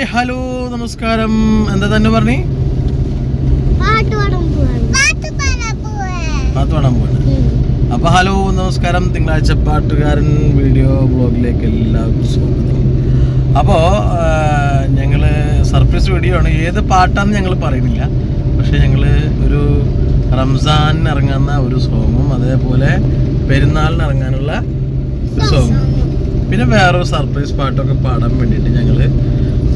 Hi hello നമസ്കാരം. എന്താ തന്നെ പറഞ്ഞു? പാട്ട് പാടാൻ പോവാണ്. പാട്ട് പാടാൻ പോവാണ്. പാത്ത് പാടാൻ പോവാണ്. അപ്പൊ ഹലോ നമസ്കാരം. തിങ്കളാഴ്ച പാട്ടുകാരൻ വീഡിയോ ബ്ലോഗിലേക്ക് എല്ലാവർക്കും സ്വാഗതം. അപ്പോൾ ഞങ്ങൾ സർപ്രൈസ് വീഡിയോ ആണ്. ഏത് പാട്ടാന്ന് ഞങ്ങൾ പറയുന്നില്ല. പക്ഷെ ഞങ്ങൾ ഒരു റംസാനിന് ഇറങ്ങുന്ന ഒരു സോങ്ങും അതേപോലെ പെരുന്നാളിന് ഇറങ്ങാനുള്ള ഒരു സോങ്ങും. പിന്നെ വേറൊരു സർപ്രൈസ് പാട്ടൊക്കെ പാടാൻ വേണ്ടിയിട്ട് ഞങ്ങൾ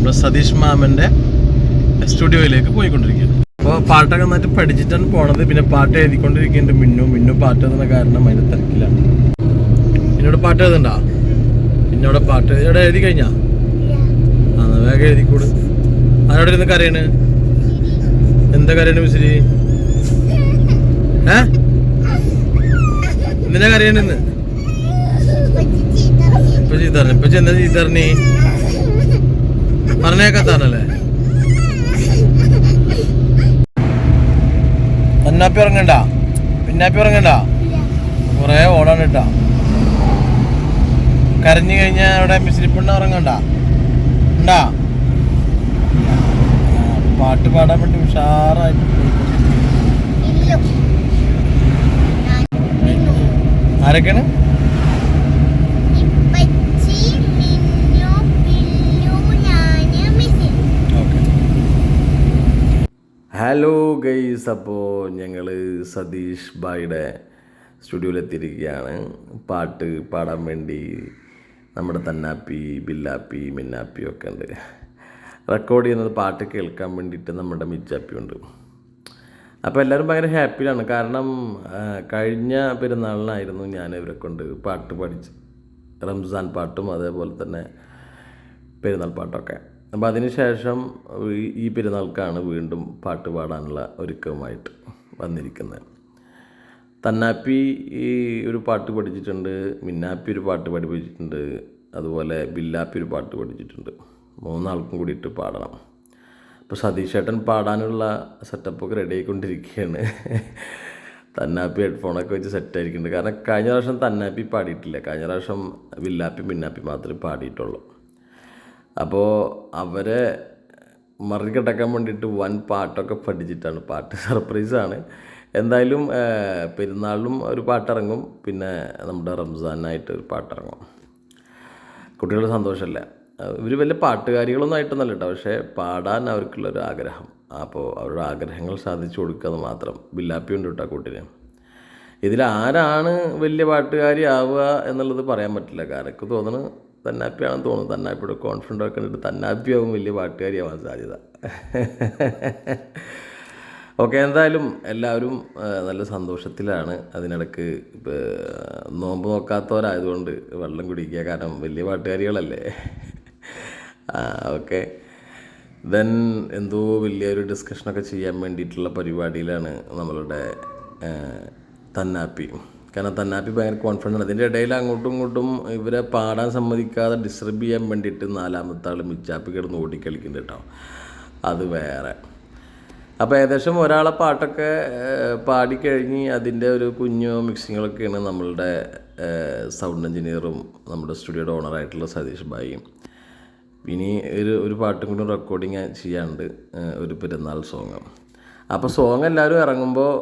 നമ്മുടെ സതീഷ് മാമന്റെ സ്റ്റുഡിയോയിലേക്ക് പോയിക്കൊണ്ടിരിക്കുകയാണ്. അപ്പോൾ പാട്ടൊക്കെ നന്നായിട്ട് പഠിച്ചിട്ടാണ് പോണത്. പിന്നെ പാട്ട് എഴുതിക്കൊണ്ടിരിക്കുന്നുണ്ട് മിന്നു. മിന്നു പാട്ട് എഴുതുന്ന കാരണം അതിന്റെ തിരക്കിലാണ്. എന്നോട് പാട്ട് എഴുതണ്ട? എന്നോട് പാട്ട് ഇവിടെ എഴുതി കഴിഞ്ഞാ? ആ വേഗം എഴുതിക്കൂട്. ആരോടെ ഇരുന്ന് കരയാണ്? എന്താ കരയാണ് മിസിരി ഏ? എന്തിനാ കരയാണ് ഇന്ന്? ഇപ്പൊ ചീത്തറിഞ്ഞ. ഇപ്പൊ എന്താ ചീത്തറിഞ്ഞി? പറഞ്ഞേക്കത്താണല്ലേ? തന്നാപ്പി ഇറങ്ങണ്ട പിന്നാപ്പി ഇറങ്ങണ്ട കൊറേ ഓടാണ് കേട്ടാ കരഞ്ഞു കഴിഞ്ഞാൽ അവിടെ മിസ്ലിപ്പണ്ണ ഇറങ്ങണ്ട ഉണ്ടാ? പാട്ട് പാടാൻ വേണ്ടി ഉഷാറായിട്ട് ആരൊക്കെയാണ്? ഹലോ ഗൈസ് അപ്പോൾ ഞങ്ങൾ സതീഷ് ബായിയുടെ സ്റ്റുഡിയോയിലെത്തിയിരിക്കുകയാണ്. പാട്ട് പാടാൻ വേണ്ടി നമ്മുടെ തന്നാപ്പി ബില്ലാപ്പി മിന്നാപ്പി ഒക്കെ ഉണ്ട്. റെക്കോർഡ് ചെയ്യുന്നത് പാട്ട് കേൾക്കാൻ വേണ്ടിയിട്ട് നമ്മുടെ മിച്ചാപ്പി ഉണ്ട്. അപ്പോൾ എല്ലാവരും ഭയങ്കര ഹാപ്പിയാണ് കാരണം കഴിഞ്ഞ പെരുന്നാളിനായിരുന്നു ഞാൻ ഇവരെ കൊണ്ട് പാട്ട് പഠിച്ച് റംസാൻ പാട്ടും അതേപോലെ തന്നെ പെരുന്നാൾ പാട്ടൊക്കെ അപ്പോൾ അതിനുശേഷം ഈ- പെരുന്നാൾക്കാണ് വീണ്ടും പാട്ട് പാടാനുള്ള ഒരുക്കവുമായിട്ട് വന്നിരിക്കുന്നത്. തന്നാപ്പി ഈ ഒരു പാട്ട് പഠിച്ചിട്ടുണ്ട് മിന്നാപ്പി ഒരു പാട്ട് പഠിപ്പിച്ചിട്ടുണ്ട് അതുപോലെ ബില്ലാപ്പി ഒരു പാട്ട് പഠിച്ചിട്ടുണ്ട്. മൂന്നാൾക്കും കൂടിയിട്ട് പാടണം. അപ്പോൾ സതീഷ് ഏട്ടൻ പാടാനുള്ള സെറ്റപ്പൊക്കെ റെഡി ആയിക്കൊണ്ടിരിക്കുകയാണ് തന്നാപ്പി ഹെഡ്ഫോണൊക്കെ വെച്ച് സെറ്റ് ആയിരിക്കുന്നുണ്ട് കാരണം കഴിഞ്ഞ പ്രാവശ്യം തന്നാപ്പി പാടിയിട്ടില്ല. കഴിഞ്ഞ പ്രാവശ്യം വില്ലാപ്പി മിന്നാപ്പി മാത്രമേ പാടിയിട്ടുള്ളൂ. അപ്പോൾ അവരെ മറികടക്കാൻ വേണ്ടിയിട്ട് വൻ പാട്ടൊക്കെ പഠിച്ചിട്ടാണ്. പാട്ട് സർപ്രൈസാണ് എന്തായാലും പെരുന്നാളിലും ഒരു പാട്ടിറങ്ങും. പിന്നെ നമ്മുടെ റംസാനായിട്ട് ഒരു പാട്ടിറങ്ങും. കുട്ടികളുടെ സന്തോഷമല്ല? ഇവർ വലിയ പാട്ടുകാരികളൊന്നും ആയിട്ടൊന്നല്ല കേട്ടോ. പക്ഷേ പാടാൻ അവർക്കുള്ളൊരു ആഗ്രഹം. അപ്പോൾ അവരുടെ ആഗ്രഹങ്ങൾ സാധിച്ചു കൊടുക്കുക മാത്രം. ബില്ലാപ്പി ഉണ്ട് കേട്ടോ കൂട്ടിന്. ഇതിൽ ആരാണ് വലിയ പാട്ടുകാരി ആവുക എന്നുള്ളത് പറയാൻ പറ്റില്ല. കാരണം എനിക്ക് തോന്നുന്നു തന്നാപ്പിയാണെന്ന് തോന്നുന്നു. തന്നാപ്പിയുടെ കോൺഫിഡന്റ് ഒക്കെ കണ്ടിട്ട് തന്നാപ്പിയാവും വലിയ പാട്ടുകാരിയാവാൻ സാധ്യത. ഓക്കെ എന്തായാലും എല്ലാവരും നല്ല സന്തോഷത്തിലാണ്. അതിനിടക്ക് നോമ്പ് നോക്കാത്തവരായതുകൊണ്ട് വെള്ളം കുടിക്കുക കാരണം വലിയ പാട്ടുകാരികളല്ലേ. ഓക്കെ ദെൻ എന്തോ വലിയൊരു ഡിസ്കഷനൊക്കെ ചെയ്യാൻ വേണ്ടിയിട്ടുള്ള പരിപാടിയിലാണ് നമ്മളുടെ തന്നാപ്പി. കാരണം തന്നാപ്പി ഭയങ്കര കോൺഫിഡന്റ് അതിന്റെ ഇടയിൽ അങ്ങോട്ടും ഇങ്ങോട്ടും ഇവരെ പാടാൻ സമ്മതിക്കാതെ ഡിസ്റ്റർബ് ചെയ്യാൻ വേണ്ടിയിട്ട് നാലാമത്തെ ആൾ മിച്ചാപ്പി കിടന്ന് ഓടിക്കളിക്കുന്നുണ്ട് കേട്ടോ. അത് വേറെ. അപ്പോൾ ഏകദേശം ഒരാളെ പാട്ടൊക്കെ പാടിക്കഴിഞ്ഞ് അതിന്റെ ഒരു കുഞ്ഞു മിക്സിങ്ങളൊക്കെയാണ് നമ്മളുടെ സൗണ്ട് എഞ്ചിനീയറും നമ്മുടെ സ്റ്റുഡിയോയുടെ ഓണറായിട്ടുള്ള സതീഷ് ഭായിയും. ഇനി ഒരു ഒരു പാട്ടും കൂടി റെക്കോർഡിങ് ചെയ്യാനുണ്ട് ഏഹ്, ഒരു പെരുന്നാൾ സോങ് അപ്പോൾ സോങ് എല്ലാവരും ഇറങ്ങുമ്പോൾ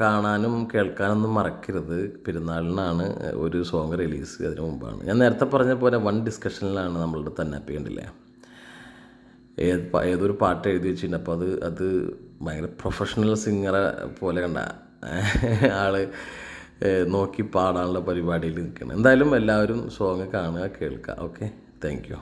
കാണാനും കേൾക്കാനൊന്നും മറക്കരുത്. പെരുന്നാളിനാണ് ഒരു സോങ് റിലീസ് അതിന് മുമ്പാണ്. ഞാൻ നേരത്തെ പറഞ്ഞ പോലെ വൺ ഡിസ്കഷനിലാണ് നമ്മളുടെ തന്നെ കണ്ടില്ലേ? ഏത് ഏതൊരു പാട്ട് എഴുതി വെച്ചിട്ടുണ്ട്. അപ്പോൾ അത് അത് ഭയങ്കര പ്രൊഫഷണൽ സിംഗറെ പോലെ കണ്ട ആൾ നോക്കി പാടാനുള്ള പരിപാടിയിൽ നിൽക്കണം. എന്തായാലും എല്ലാവരും സോങ് കാണുക കേൾക്കുക. Okay thank you